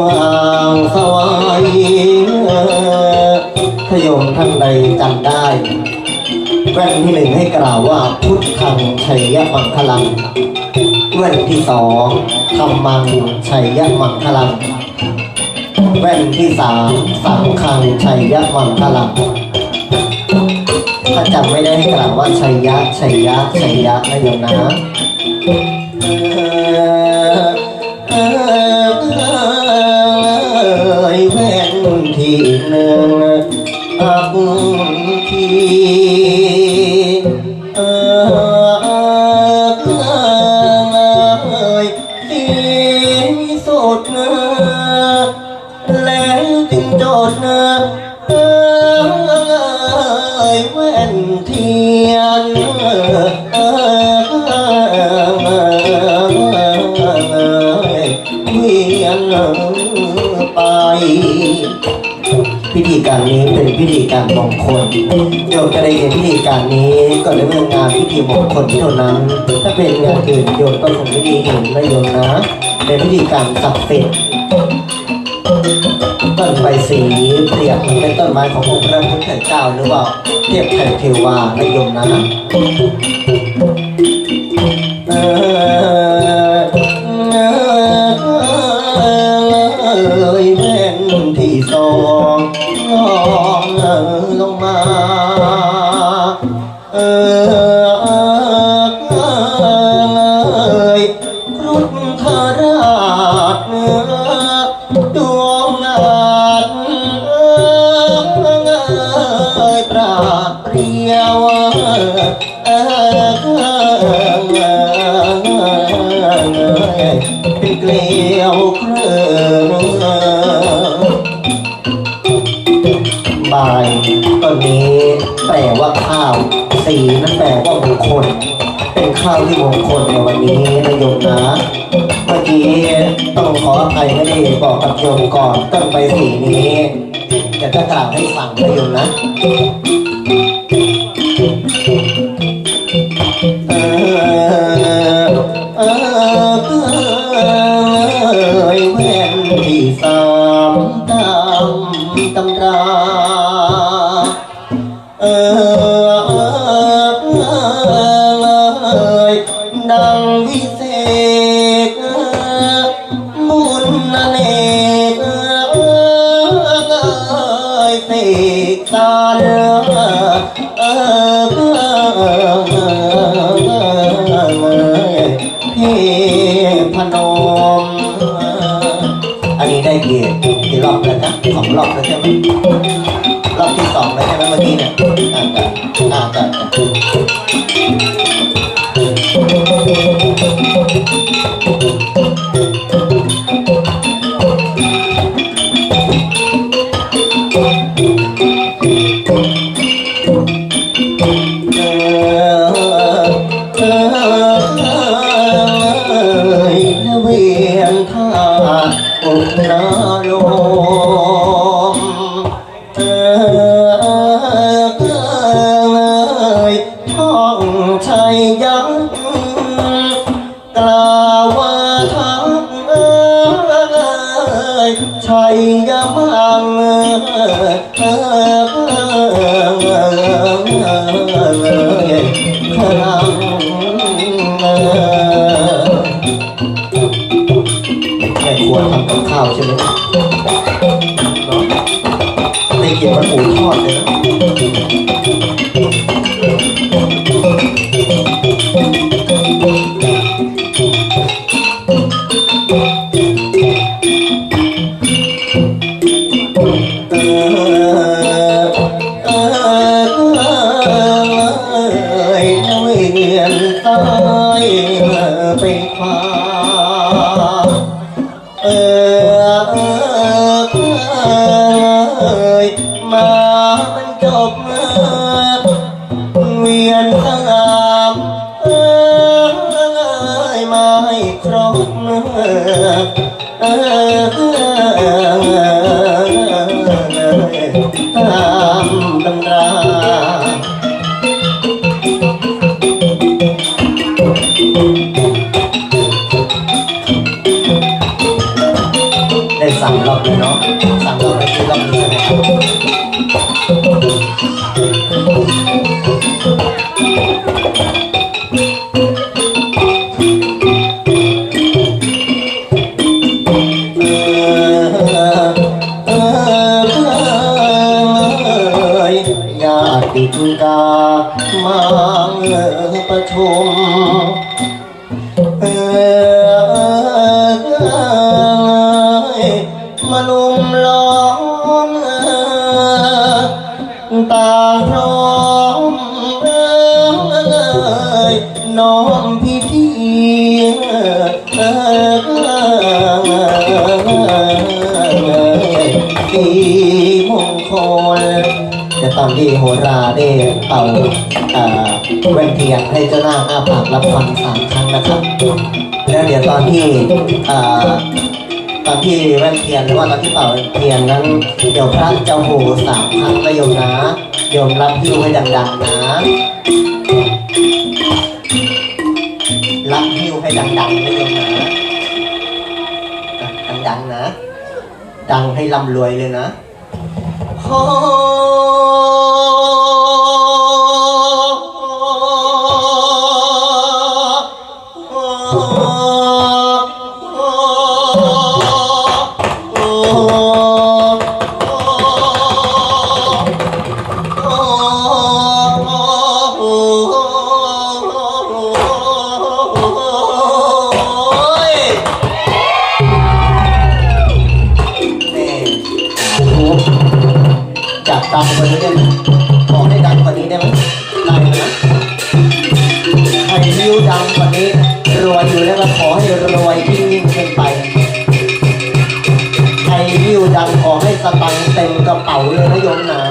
ว่างสวายถ้าโยมท่านใดจำได้ แว่นที่หนึ่งให้กล่าวว่าพุทธังชัยยะมังคลังแว่นที่สองธรรมังชัยยะมังคลังแว่นที่สามสังฆังชัยยะมังคลังถ้าจำไม่ได้ให้กล่าวว่าชัยยะชัยยะชัยยะนะโยมนะ วียนไป พิธีการนี้เป็นพิธีการมงคลโยมจะได้เห็นพิธีการนี้ก็ในเรื่องงานพิธีมงคลเท่านั้น ถ้าเป็นงานอื่นโยมก็คงไม่ได้เห็นนะโยมนะเป็นพิธีการศักดิ์สิทธิ์ต้นใบสีเปรียบเหมือนเป็นต้นไม้ขององค์พระพุทธเจ้าหรือว่าเทพไทยเทวานิยมนะเออ ยรุฑธาราชดวงนาฏเอ่ยปราดเปรียวเอ่ยเป็นเกลียวเครื่องบายต้นนี้แปลว่าข้าว สีนั่นแปลว่ามงคล เป็นข้าวที่มงคลในวันนี้นะโยมนะ เมื่อกี้ต้องขออภัยไม่ได้บอกกับโยมก่อนต้นไปสีนี้อยากจะกล่าวให้ฟังนะโยมนะ ยดังวิเศษบุญนเนกเอยเสกสารเออพี่พนมอันนี้ได้กี่กี่รอบแล้วนะสองรอบแล้วใช่ไหม อยท่องชัยยักษ์กล่าวว่าทักเอยชัยยมังเอยพลังแม่ครัวทำกับข้าวใช่ไหม ได้กินมันหมูทอดเลย มาบรรจบเวียน ตางพร้อมเอ่ยน้อมพิธีเอ่ยดีมงคลจะตอนที่โหราได้เป่าแว่นเทียนให้เจ้าหน้าอ้าปากรับฟังสามครั้งนะครับ แล้วเดี๋ยวตอนที่ ตอนที่แว่นเทียนหรือว่าตอนที่เป่าเทียนนั้นเดี๋ยวพระจะโหสามครั้งนะโยมนะโยมรับพิ้วให้ดังๆนะรับพิ้วให้ดังๆนะโยมนะดังๆนะ ดังให้ร่ำรวยเลยนะโอ้ กระเ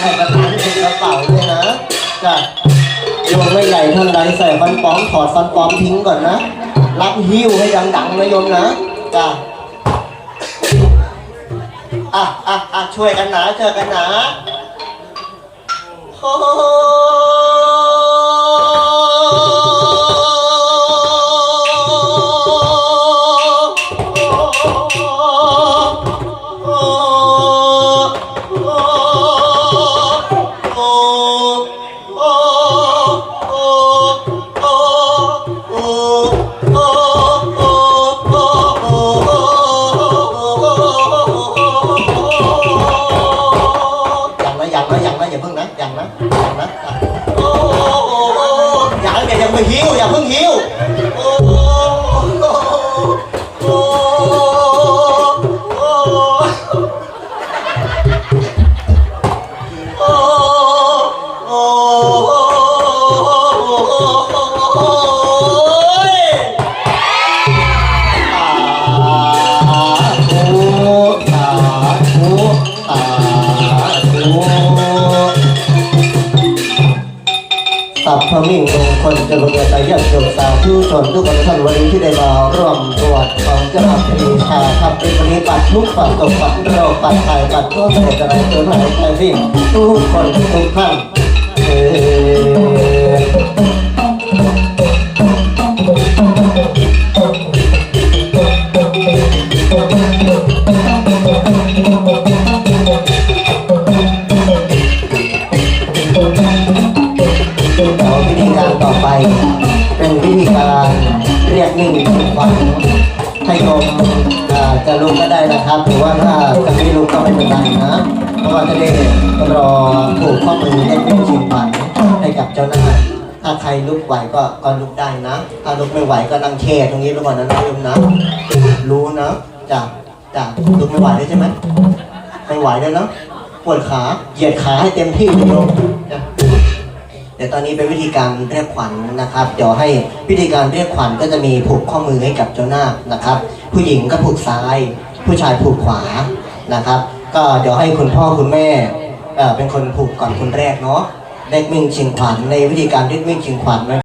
แห่งให้กระถางเป็นกระเป๋าด้วยนะจ้ะโยมไม่ใหญ่เท่าไรใส่ฟันปลอมถอดฟันปลอมทิ้งก่อนนะ รับหิ้วให้ดังๆนะโยมนะจ้ะอะอะอะช่วยกันนะเจอกันนะโอ้ สัพพมิ่งมงคลเจริญใจยันโยสาธุชนทุกคนท่านวันนี้ที่ได้มาร่วมตรวจของเจ้าพระพิชาทำเป็นวันนี้ปัดทุกปัดตกปัดโรคปัดไข่ปัดทั่วเศษอะไรเกิดหายใจวิ่งทุกคนทุกท่านเออ หรือว่าถ้าจะไม่ลุกก็ไม่เป็นไรนะเพราะว่าจะได้รอผูกข้อมือเรียกนิ่งชิงขวัญให้กับเจ้าหน้าถ้าใครลุกไหวก็ก็ลุกได้นะ ถ้าลุกไม่ไหวก็นั่งแช่ตรงนี้ไปก่อนนะนะโยมนะนะจ้ะจ้ะลุกไม่ไหวเลยใช่ไหมไม่ไหวเลยเนาะปวดขาเหยียดขาให้เต็มที่เลยโยมจ้ะเดี๋ยวตอนนี้เป็นวิธีการเรียกขวัญนะครับ เดี๋ยวให้วิธีการเรียกขวัญก็จะมีผูกข้อมือให้กับเจ้านาคนะครับ ผู้หญิงก็ผูกซ้าย ผู้ชายผูกขวานะครับ ก็เดี๋ยวให้คุณพ่อคุณแม่เป็นคนผูกก่อนคนแรกเนาะเด็กมิ่งชิงขวัญในวิธีการเด็กมิ่งชิงขวัญนะ